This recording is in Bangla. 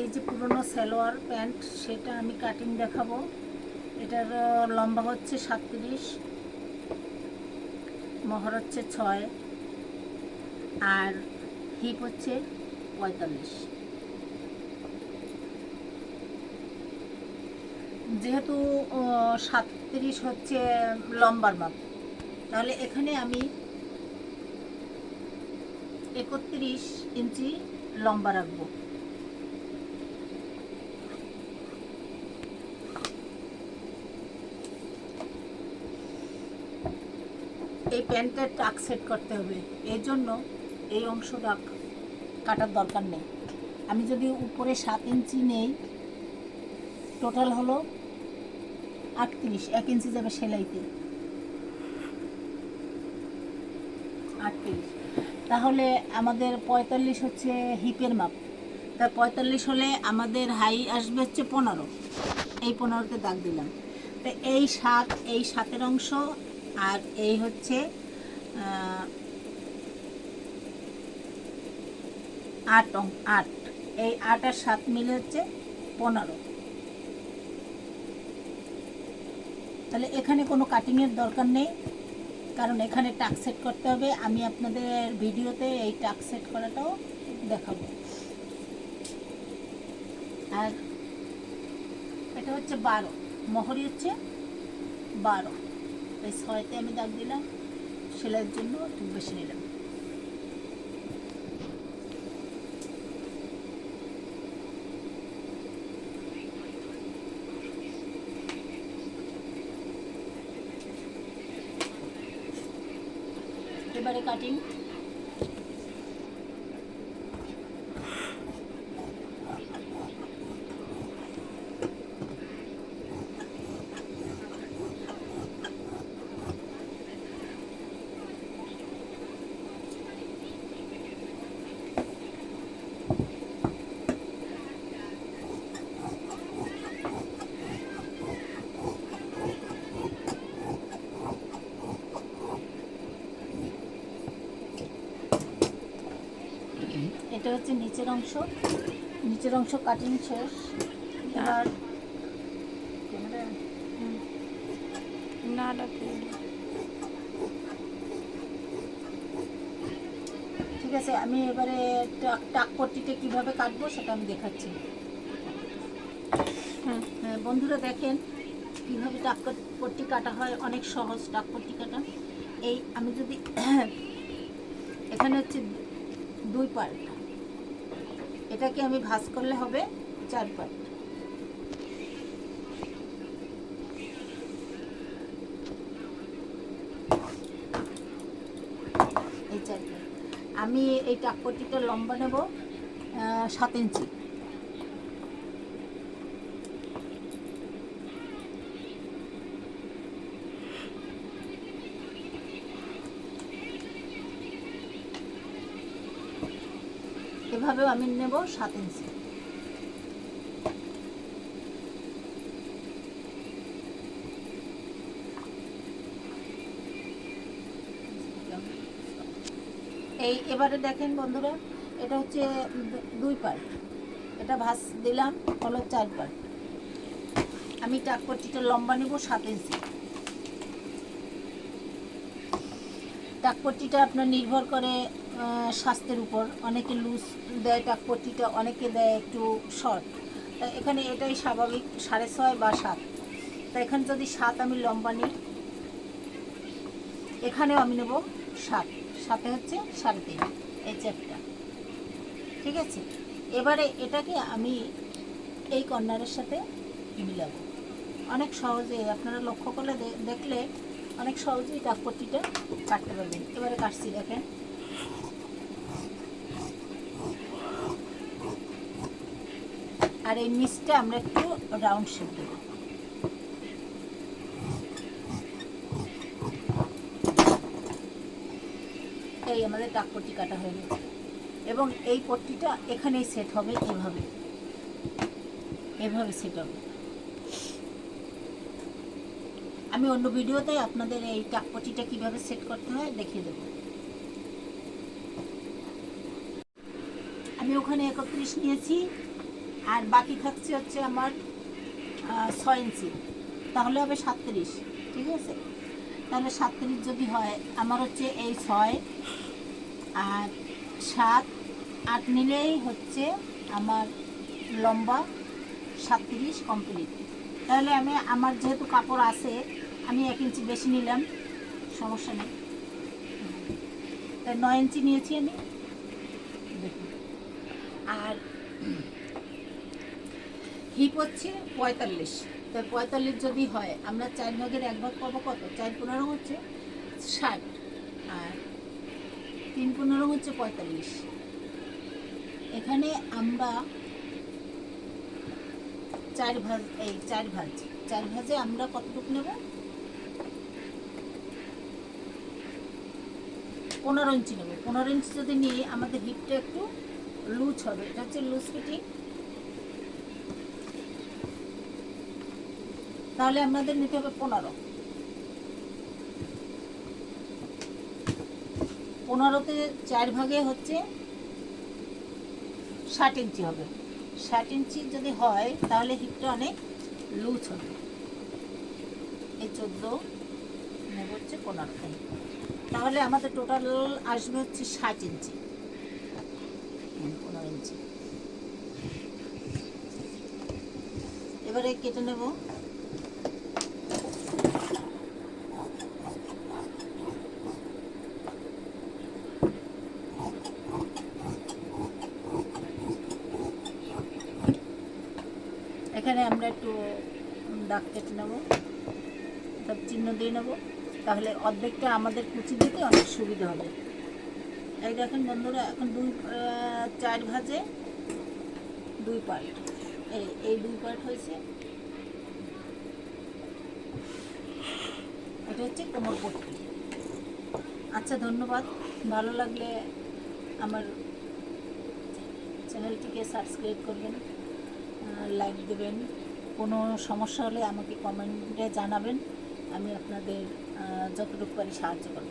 এই যে পুরনো সালোয়ার প্যান্ট, সেটা আমি কাটিং দেখাবো। এটার লম্বা হচ্ছে সাতত্রিশ, মহর হচ্ছে ছয়, আর হিপ হচ্ছে পঁয়তাল্লিশ। যেহেতু সাতত্রিশ হচ্ছে লম্বার মাপ, তাহলে এখানে আমি একত্রিশ ইঞ্চি লম্বা রাখব এই প্যান্টের টাক সেট করতে হবে। এই জন্য এই অংশটা কাটার দরকার নেই। আমি যদি উপরে সাত ইঞ্চি নেই টোটাল হলো আটত্রিশ। এক ইঞ্চি যাবে সেলাইতে। আটত্রিশ। তাহলে আমাদের পঁয়তাল্লিশ হচ্ছে হিপের মাপ। তা পঁয়তাল্লিশ হলে আমাদের হাই আসবে হচ্ছে পনেরো। এই পনেরোতে দাগ দিলাম। তো এই সাত, এই সাতের অংশ আর এই হচ্ছে আট আট। এই আট আর সাত মিলে হচ্ছে পনেরো। তাহলে এখানে কোনো কাটিংয়ের দরকার নেই, কারণ এখানে টাক সেট করতে হবে। আমি আপনাদের ভিডিওতে এই টাক সেট করাটাও দেখাবো। আর এটা হচ্ছে বারো। মহরি হচ্ছে বারো। এই ছয়তে আমি দাগ দিলাম সেলাইয়ের জন্য একটু বেশি নিলাম এবারে কাটিং এটা হচ্ছে নিচের অংশ। নিচের অংশ কাটিং শেষ। এবার ক্যামেরা না ঠিক আছে আমি এবারে টাক টাক পট্টিটা কীভাবে কাটবো সেটা আমি দেখাচ্ছি। হ্যাঁ, বন্ধুরা দেখেন কীভাবে টাক পট্টি কাটা হয় অনেক সহজ টাক পট্টি কাটা। এই আমি যদি এখানে হচ্ছে দুই পার্ট এটাকে আমি ভাজ করলে হবে চার পাট। এই আমি এই টাকপটিটা লম্বা নেব সাত ইঞ্চি। এভাবেও আমি নেব সাত ইঞ্চি। এই এবারে দেখেন বন্ধুরা, এটা হচ্ছে দুই পার্ট। এটা ভাস দিলাম, হলো চার পার্ট। আমি টাকপট্টিটা লম্বা নেব সাত ইঞ্চি। টাকপট্টিটা আপনার নির্ভর করে স্বাস্থ্যের উপর। অনেকে লুজ দেয় টাকপট্টিটা অনেকে দেয় একটু শর্ট তা এখানে এটাই স্বাভাবিক, সাড়ে ছয় বা সাত। তা এখানে যদি সাত আমি লম্বা নিই, এখানেও আমি নেব সাত। সাথে হচ্ছে সাড়ে তিন, এই চারটা। ঠিক আছে? এবারে এটাকে আমি এই কর্নারের সাথে মিলাবো। অনেক সহজে আপনারা লক্ষ্য করলে দেখলে অনেক সহজেই ডাকপট্টিটা কাটতে পারবেন। এবারে কাটছি, দেখেন। আর এই নিচটা আমরা একটু রাউন্ড শেপ দেবো। এই আমাদের ডাকপট্টি কাটা হয়ে গেছে। এবং এই পট্টিটা এখানেই সেট হবে এভাবে। এভাবে সেট হবে। আমি অন্য ভিডিওতে আপনাদের এই টাকপটিটা কীভাবে সেট করতে হয় দেখিয়ে দেবো। আমি ওখানে একত্রিশ নিয়েছি। আর বাকি থাকছে হচ্ছে আমার ছয় ইঞ্চি। তাহলে হবে সাতত্রিশ, ঠিক আছে? তাহলে সাতত্রিশ যদি হয়, আমার হচ্ছে এই ছয় আর সাত, আট নিলেই হচ্ছে আমার লম্বা সাতত্রিশ কমপ্লিট তাহলে আমি, আমার যেহেতু কাপড় আছে, আমি এক ইঞ্চি বেশি নিলাম, সমস্যা নেই। নয় ইঞ্চি নিয়েছি আমি। আর হিপ হচ্ছে পঁয়তাল্লিশ। তো পঁয়তাল্লিশ যদি হয়, আমরা চার ভাগের এক ভাগ পাবো কত? চার পনেরো হচ্ছে ষাট। আর তিন পনেরো হচ্ছে পঁয়তাল্লিশ। এখানে আমরা চার ভাজ এই চার ভাজ চার ভাজে আমরা কতটুকু নেব? পনেরো ইঞ্চি নেব। পনেরো ইঞ্চি যদি নিই, আমাদের হিপটা একটু লুজ হবে। এটা হচ্ছে লুজ ফিটিং। তাহলে আমাদের নিতে হবে পনেরো। পনেরোতে চার ভাগে হচ্ছে ষাট ইঞ্চি হবে। ষাট ইঞ্চি যদি হয়, তাহলে হিপটা অনেক লুজ হবে। এই চোদ্দ নেব হচ্ছে পনেরোতে। তাহলে আমাদের টোটাল আসবে হচ্ছে ষাট ইঞ্চি। পনেরো ইঞ্চি। এবারে কেটে নেব। এখানে আমরা একটু দাগ কেটে নেব। সব চিহ্ন দিয়ে নেব। তাহলে অর্ধেকটা আমাদের কুচি দিতে অনেক সুবিধা হবে। এই দেখেন বন্ধুরা, এখন দুই চার ভাজে দুই পার্ট। এই এই দুই পার্ট হয়েছে। এটা হচ্ছে কোমর পট্টি। আচ্ছা ধন্যবাদ। ভালো লাগলে আমার চ্যানেলটিকে সাবস্ক্রাইব করবেন। লাইক দেবেন। কোনো সমস্যা হলে আমাকে কমেন্টে জানাবেন। আমি আপনাদের যতটুকু পারি সাহায্য করব।